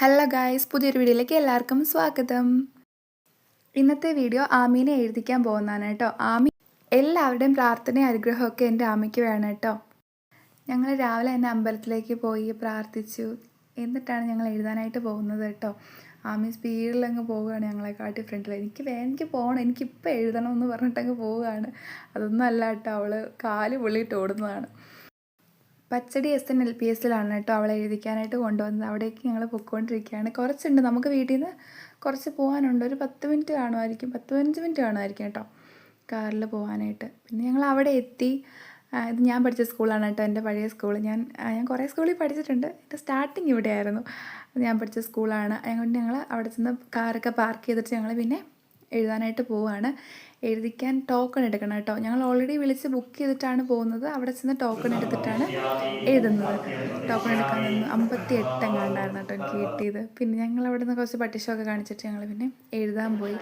Hello guys പുതിയൊരു വീഡിയോയിലേക്ക് എല്ലാവർക്കും സ്വാഗതം. ഇന്നത്തെ വീഡിയോ ആമീനെ എഴുതിക്കാൻ പോകുന്നതാണ് കേട്ടോ. ആമി എല്ലാവരുടെയും പ്രാർത്ഥനയും അനുഗ്രഹമൊക്കെ എന്റെ ആമയ്ക്ക് വേണം കേട്ടോ. ഞങ്ങൾ രാവിലെ തന്നെ അമ്പലത്തിലേക്ക് പോയി പ്രാർത്ഥിച്ചു. എന്നിട്ടാണ് ഞങ്ങൾ എഴുതാനായിട്ട് പോകുന്നത് കേട്ടോ. ആമി സ്പീഡിൽ അങ്ങ് പോവുകയാണ് ഞങ്ങളെ കാട്ടി ഫ്രണ്ടിൽ എനിക്ക് വേ എനിക്ക് പോകണം എനിക്കിപ്പോൾ എഴുതണം എന്ന് പറഞ്ഞിട്ടങ്ങ് പോവുകയാണ്. അതൊന്നും അല്ല കേട്ടോ അവൾ കാൽ പൊള്ളിയിട്ട് ഓടുന്നതാണ്. പച്ചടി എസ് എൻ എൽ പി എസിലാണ് കേട്ടോ അവളെ എഴുതിക്കാനായിട്ട് കൊണ്ടുവന്നത്. അവിടേക്ക് ഞങ്ങൾ പൊയ്ക്കൊണ്ടിരിക്കുകയാണ്. കുറച്ചുണ്ട്. നമുക്ക് വീട്ടിൽ നിന്ന് കുറച്ച് പോകാനുണ്ട് ഒരു പത്ത് മിനിറ്റ് കാണുമായിരിക്കും. പത്ത് പതിനഞ്ച് മിനിറ്റ് കാണുമായിരിക്കും കേട്ടോ കാറിൽ പോകാനായിട്ട് പിന്നെ ഞങ്ങൾ അവിടെ എത്തി. ഇത് ഞാൻ പഠിച്ച സ്കൂളാണ് കേട്ടോ. എന്റെ പഴയ സ്കൂൾ ഞാൻ ഞാൻ കുറേ സ്കൂളിൽ പഠിച്ചിട്ടുണ്ട്. എന്റെ സ്റ്റാർട്ടിങ് ഇവിടെയായിരുന്നു. ഞാൻ പഠിച്ച സ്കൂളാണ്. അതുകൊണ്ട് ഞങ്ങൾ അവിടെ ചെന്ന് കാറൊക്കെ പാർക്ക് ചെയ്തിട്ട് ഞങ്ങൾ പിന്നെ എഴുതാനായിട്ട് പോവുകയാണ് എഴുതിക്കാൻ ടോക്കൺ എടുക്കണം കേട്ടോ. ഞങ്ങൾ ഓൾറെഡി വിളിച്ച് ബുക്ക് ചെയ്തിട്ടാണ് പോകുന്നത്. അവിടെ ചെന്ന് ടോക്കൺ എടുത്തിട്ടാണ് എഴുതുന്നത്. ടോക്കൺ എടുക്കാൻ അമ്പത്തി എട്ടെങ്ങാണ്ടായിരുന്നു കേട്ടോ എനിക്ക് കിട്ടിയത്. പിന്നെ ഞങ്ങൾ അവിടെ നിന്ന് കുറച്ച് പട്ടിഷമൊക്കെ കാണിച്ചിട്ട് ഞങ്ങൾ പിന്നെ എഴുതാൻ പോയി.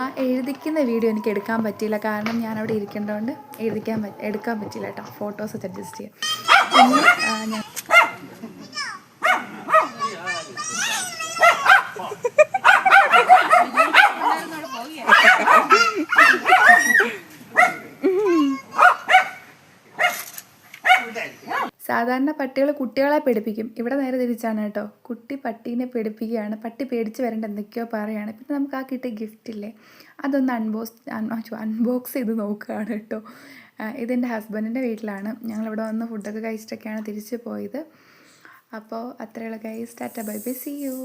ആ എഴുതിക്കുന്ന വീഡിയോ എനിക്ക് എടുക്കാൻ പറ്റിയില്ല. കാരണം ഞാൻ അവിടെ ഇരിക്കേണ്ടതുകൊണ്ട് എഴുതിക്കാൻ എടുക്കാൻ പറ്റിയില്ല കേട്ടോ. ഫോട്ടോസ് അഡ്ജസ്റ്റ് ചെയ്യാം പിന്നെ ഞാൻ സാധാരണ പട്ടികൾ കുട്ടികളെ പേടിപ്പിക്കും. ഇവിടെ നേരെ തിരിച്ചാണ് കേട്ടോ. കുട്ടി പട്ടീനെ പേടിപ്പിക്കുകയാണ്. പട്ടി പേടിച്ച് വരേണ്ട എന്തൊക്കെയോ പറയുകയാണ്. പിന്നെ നമുക്ക് ആ കിട്ടിയ ഗിഫ്റ്റ് ഇല്ലേ? അതൊന്ന് അൺബോക്സ് അൺബോക്സ് ചെയ്ത് നോക്കുകയാണ് കേട്ടോ. ഇതെന്റെ ഹസ്ബൻഡിന്റെ വീട്ടിലാണ്. ഞങ്ങളിവിടെ വന്ന് ഫുഡൊക്കെ കഴിച്ചിട്ടൊക്കെയാണ് തിരിച്ച് പോയത്. അപ്പോൾ അത്രയുള്ള guys tata bye bye see you